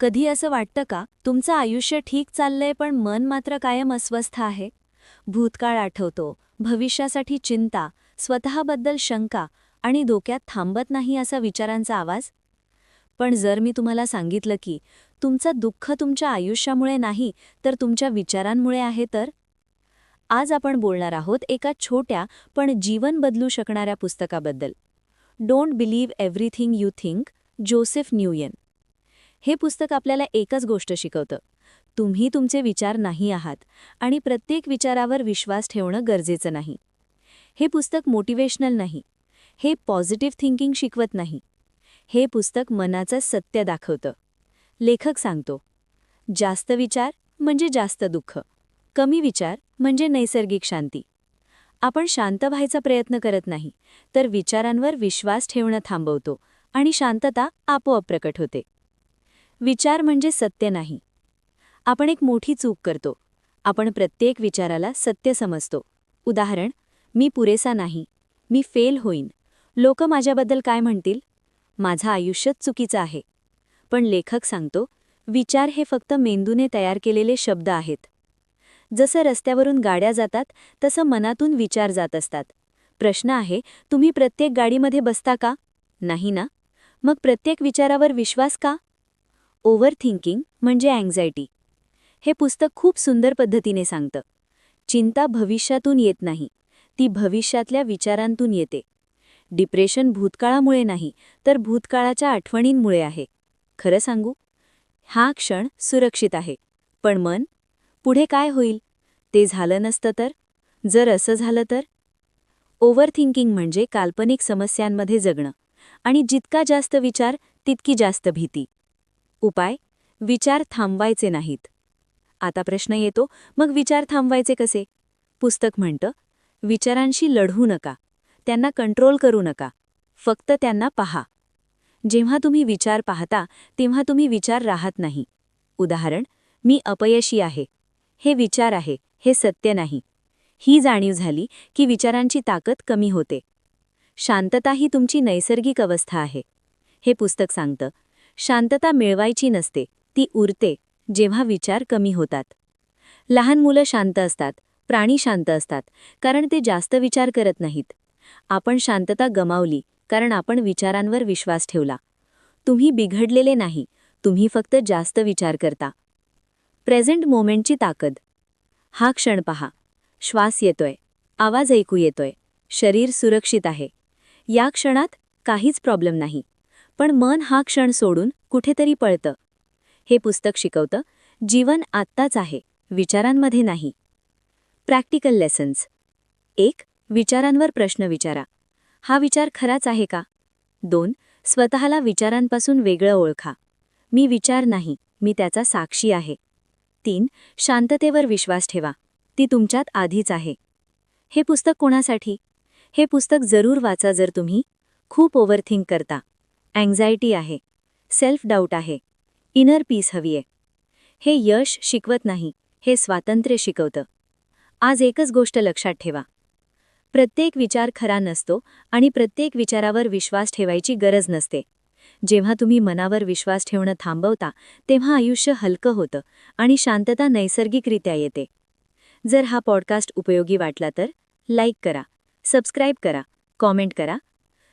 कधी असं वाटतं का? तुमचं आयुष्य ठीक चाललंय पण मन मात्र कायम अस्वस्थ आहे? भूतकाळ आठवतो. भविष्यासाठी चिंता स्वतःबद्दल शंका आणि डोक्यात थांबत नाही असा विचारांचा आवाज? पण जर मी तुम्हाला सांगितलं की तुमचं दुःख तुमच्या आयुष्यामुळे नाही तर तुमच्या विचारांमुळे आहे तर? आज आपण बोलणार आहोत एका छोट्या पण जीवन बदलू शकणाऱ्या पुस्तकाबद्दल. Don't believe everything you think Joseph न्यूयन हे पुस्तक आपल्याला एकच गोष्ट शिकवतं. तुम्ही तुमचे विचार नाही आहात आणि प्रत्येक विचारावर विश्वास ठेवणं गरजेचं नाही. हे पुस्तक मोटिवेशनल नाही. हे पॉझिटिव्ह थिंकिंग शिकवत नाही. हे पुस्तक मनाचं सत्य दाखवतं. लेखक सांगतो जास्त विचार म्हणजे जास्त दुःख. कमी विचार म्हणजे नैसर्गिक शांती. आपण शांत व्हायचा प्रयत्न करत नाही तर विचारांवर विश्वास ठेवणं थांबवतो आणि शांतता आपोआप प्रकट होते. विचार म्हणजे सत्य नाही. आपण एक मोठी चूक करतो. आपण प्रत्येक विचाराला सत्य समजतो. उदाहरण मी पुरेसा नाही. मी फेल होईन. लोक माझ्याबद्दल काय म्हणतील? माझं आयुष्यच चुकीचं आहे. पण लेखक सांगतो विचार हे फक्त मेंदूने तयार केलेले शब्द आहेत. जसं रस्त्यावरून गाड्या जातात तसं मनातून विचार जात असतात. प्रश्न आहे तुम्ही प्रत्येक गाडीमध्ये बसता का? नाही ना? मग प्रत्येक विचारावर विश्वास का? ओव्हर थिंकिंग म्हणजे अँझायटी हे पुस्तक खूप सुंदर पद्धतीने सांगतं. चिंता भविष्यातून येत नाही. ती भविष्यातल्या विचारांतून येते. डिप्रेशन भूतकाळामुळे नाही तर भूतकाळाच्या आठवणींमुळे आहे. खरं सांगू? हा क्षण सुरक्षित आहे. पण मन? पुढे काय होईल? ते झालं नसतं तर? जर असं झालं तर? ओव्हर थिंकिंग म्हणजे काल्पनिक समस्यांमध्ये जगणं. आणि जितका जास्त विचार तितकी जास्त भीती. उपाय? विचार थांबवायचे नाहीत. आता प्रश्न येतो मग विचार थांबवायचे कसे? पुस्तक म्हणतं विचारांशी लढू नका त्यांना कंट्रोल करू नका फक्त त्यांना पहा. जेव्हा तुम्ही विचार पाहता तेव्हा तुम्ही विचार राहत नाही. उदाहरण मी अपयशी आहे. हे विचार आहे हे सत्य नाही. ही जाणीव झाली की विचारांची ताकद कमी होते. शांतता ही तुमची नैसर्गिक अवस्था आहे. हे पुस्तक सांगतं शांतता मिळवायची नसते ती उरते जेव्हा विचार कमी होतात. लहान मुलं शांत असतात प्राणी शांत असतात कारण ते जास्त विचार करत नाहीत. आपण शांतता गमावली कारण आपण विचारांवर विश्वास ठेवला. तुम्ही बिघडलेले नाही तुम्ही फक्त जास्त विचार करता. प्रेझेंट मोमेंटची ताकद. हा क्षण पहा. श्वास येतोय. आवाज ऐकू येतोय. शरीर सुरक्षित आहे. या क्षणात काहीच प्रॉब्लेम नाही. पण मन हा क्षण सोडून कुठेतरी पळतं. हे पुस्तक शिकवतं जीवन आत्ताच आहे विचारांमध्ये नाही. प्रॅक्टिकल लेसन्स एक विचारांवर प्रश्न विचारा. हा विचार खराच आहे का? दोन स्वतःला विचारांपासून वेगळं ओळखा. मी विचार नाही मी त्याचा साक्षी आहे. तीन शांततेवर विश्वास ठेवा. ती तुमच्यात आधीच आहे. हे पुस्तक कोणासाठी? हे पुस्तक जरूर वाचा जर तुम्ही खूप ओव्हरथिंक करता. अँझायटी आहे. सेल्फ डाऊट आहे. इनर पीस हवी आहे. हे यश शिकवत नाही हे स्वातंत्र्य शिकवतं. आज एकच गोष्ट लक्षात ठेवा. प्रत्येक विचार खरा नसतो आणि प्रत्येक विचारावर विश्वास ठेवायची गरज नसते. जेव्हा तुम्ही मनावर विश्वास ठेवणं थांबवता तेव्हा आयुष्य हलकं होतं आणि शांतता नैसर्गिकरित्या येते. जर हा पॉडकास्ट उपयोगी वाटला तर लाईक करा सबस्क्राईब करा कॉमेंट करा